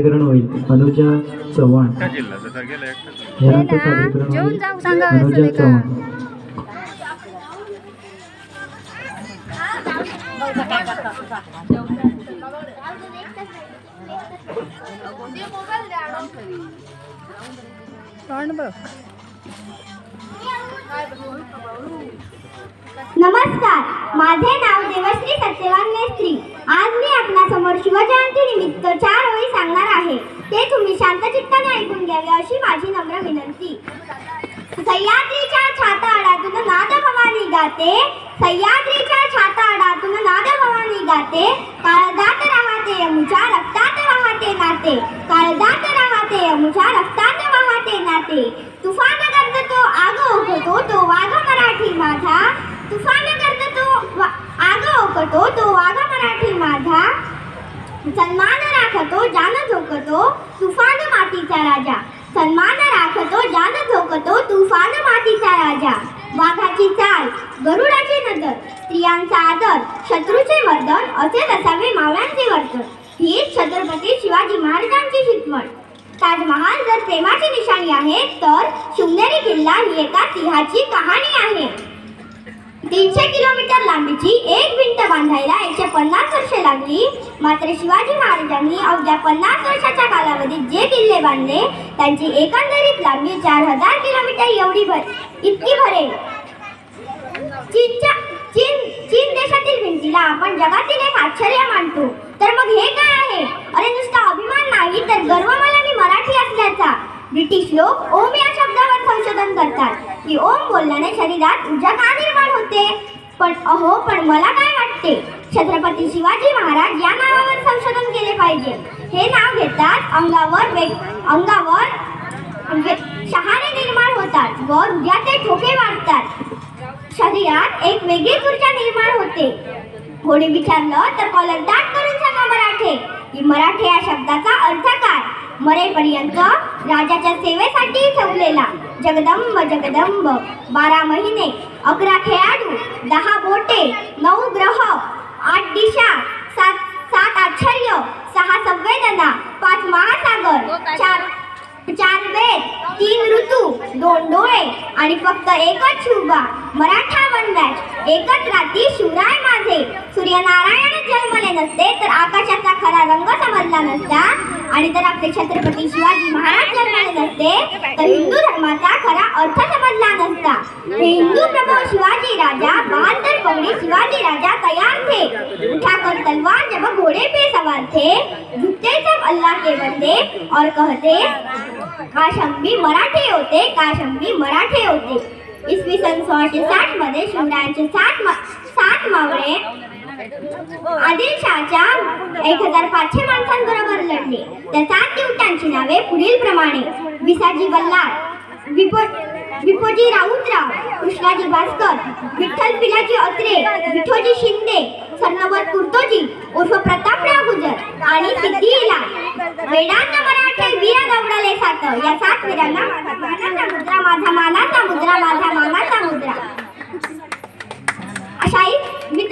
सादरीकरण होईल. अनुजा चव्हाण. ना, सादरीकरण होईल. जाऊ सांगा अनुजा. चव्हाण. नमस्कार. माझे नाव देवश्री सत्यवान मेस्त्री. आज मी आपणासमोर शिवजयंती निमित्त चार ते तुम्ही शांतचित्ताने ऐकून घ्यावे अशी माझी नम्र विनंती. सह्याद्रीच्या छाताडातून नाद भवानी गाते सह्याद्रीच्या छाताडातून नाद भवानी गाते काळजात राहते यमुच्या रक्तात वाहते नाते काळजात राहते यमुच्या रक्तात वाहते नाते. तुफान करतो आग ओकतो तो वाघ मराठी माझा. तुफान करतो तो आग ओकतो तो वाघ मराठी माझा. सन्मान राखतो जान झोकतो तुफान मातीचा राजा. सन्मान राखतो जान झोकतो तुफान मातीचा राजा. वाघाची चाल गरुडाची नजर स्त्रियांचा आदर शत्रूचे मर्दन असेच असावे मावळ्यांचे वर्तन ही छत्रपती शिवाजी महाराजांची शिकवण. ताजमहाल जर प्रेमाची निशाणी आहे तर शिवनेरी किल्ला ही एका सिंहाची कहाणी आहे. तीनशे किलोमीटर लांबीची एक भिंत बांधायला पन्नास वर्षे लागली. मात्र शिवाजी महाराजांनी अवघ्या पन्नास वर्षाच्या कालावधीत जे किल्ले बांधले त्यांची एकंदरीत लांबी चार हजार किलोमीटर एवढी भर इतकी भरेल. चीनच्या चीन चीन देशातील भिंतीला आपण जगातील एक आश्चर्य मानतो. तर मग हे काय आहे? अरे नुसता अभिमान नाही तर गर्व मला मी मराठी असल्याचा. ब्रिटिश लोक ओम या शब्दावर संशोधन करतात की ओम बोलल्याने शरीरात ऊर्जा का निर्माण होते? पण अहो पण मला काय लागते छत्रपती शिवाजी महाराज या नावावर संशोधन केले पाहिजे. हे नाव घेतात अंगावर वेग अंगावर म्हणजे शहाणे निर्माण होतात व हृदयाचे ठोके वाढतात शरीरात एक वेगळीच ऊर्जा निर्माण होते. कोणी विचारलं तर कॉलर दाट करून सांगा मराठे. मराठे या शब्दाचा अर्थ काय? मरेपर्यंत राजाच्या सेवेसाठी ठेवलेला. जगदंब जगदंब बारा महिने अकरा खेळाडू दहा बोटे नऊ ग्रह आठ दिशा सात सात आश्चर्य सहा संवेदना पाच महासागर चार चार वेद तीन ऋतू दोन डोळे आणि फक्त एकच शुभा मराठा वनव्याज एकच रात्री शिवराय माझे. सूर्यनारायण जन्मले नसते तर आकाशाचा खरा रंग समजला नसता. आणि जर आपले छत्रपती शिवाजी महाराज जन्मले नसते तर हिंदू धर्माचा खरा अर्थ समजला नसता. हिंदू प्रभू शिवाजी राजा बहादर पगड़ी शिवाजी राजा तयार थे. उठाकर तलवार जब घोड़े पे सवार थे. झुकते सब अल्लाह के बंदे और कहते काश आम्ही मराठे होते काश आम्ही मराठे होते. इसवी सन सोळाशे साठमध्ये शिवरायांचे सात सात मावळे आदिलशहाच्या एक हजार पाचशे माणसांबरोबर लढले. त्या सात दिवटांची नावे पुढील प्रमाणे. विसाजी बल्लाळ विपो विपोजी राऊतराव कृष्णाजी भास्कर विठ्ठल पिलाजी अत्रे विठोजी शिंदे सरनवत कुर्तोजी उर्फ प्रतापराव गुजर आणि सिद्धी इला वेदांत मराठे वीर गवडले सात या सात वीरांना माझा मानाचा मुद्रा माझा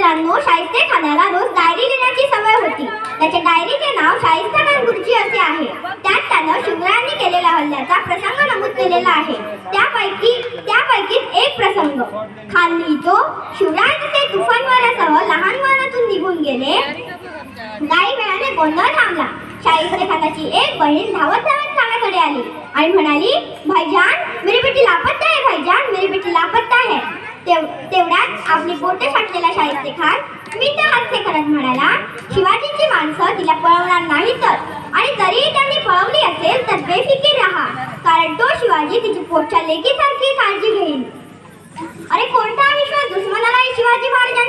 मित्रांनो शाहिस्ते खानाला रोज डायरी लिहिण्याची सवय होती. त्याच्या डायरीचे नाव शाहिस्ता खान गुरुजी असे आहे. त्यात त्यानं शिवरायांनी केलेल्या हल्ल्याचा प्रसंग नमूद केलेला आहे. त्यापैकी त्यापैकीच एक प्रसंग. खान लिहितो शिवरायांचे तुफान वाऱ्यासह लहान वाहनातून निघून गेले काही वेळाने गोंधळ थांबला. शाहिस्ते खानाची एक बहीण धावत धावत खानाकडे आली आणि म्हणाली भाईजान मेरी बेटी लापता आहे भाई मेरी बेटी लापता है तेव तेवढ्यात आपली बोटे फाटलेला शाहिस्ते खान मी त्या हास्य करत म्हणाला शिवाजींची माणसं तिला पळवणार नाही तर. आणि जरी त्यांनी पळवली असेल तर बेफिकीर राहा कारण तो शिवाजी तिची पोटच्या लेकीसारखी काळजी घेईल. अरे कोणता विश्वास दुश्मनालाही शिवाजी महाराजांच्या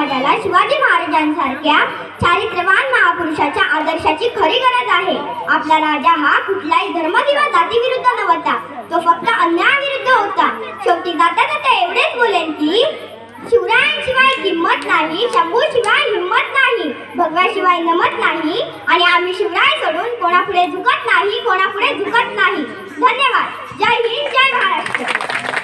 समाजाला शिवाजी महाराजांसारख्या चारित्र्यवान महापुरुषाच्या आदर्शाची खरी गरज आहे. आपला राजा हा कुठलाही धर्म किंवा जातीविरुद्ध नव्हता. तो फक्त अन्यायाविरुद्ध होता. शेवटी जाता जाता एवढेच बोलेन की शिवरायांशिवाय किंमत नाही शंभूशिवाय हिंमत नाही भगव्याशिवाय नमत नाही आणि आम्ही शिवराय सोडून कोणापुढे झुकत नाही कोणापुढे झुकत नाही. धन्यवाद. जय हिंद जय महाराष्ट्र.